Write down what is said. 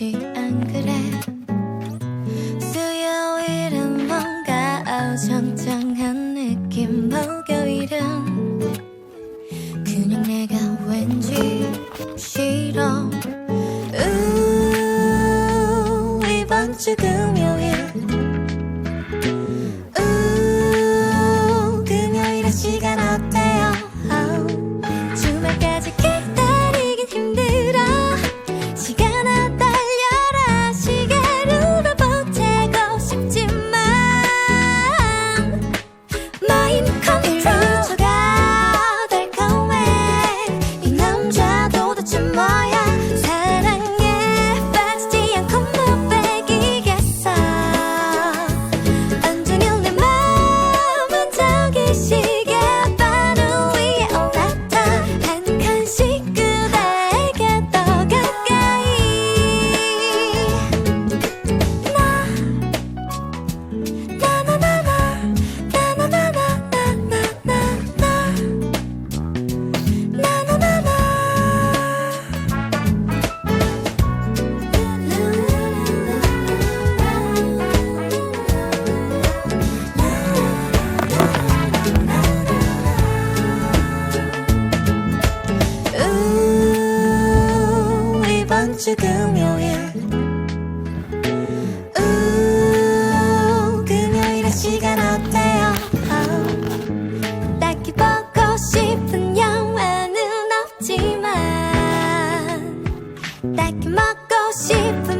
아직 안 그래. 수요일은 뭔가 어정쩡한 느낌 목요일은 그냥 내가 왠지 싫어. 우 이번 주 금요일 번째 금요일. 우 금요일의 시간 어때요? 딱히 보고 싶은 영화는 없지만 딱히 먹고 싶은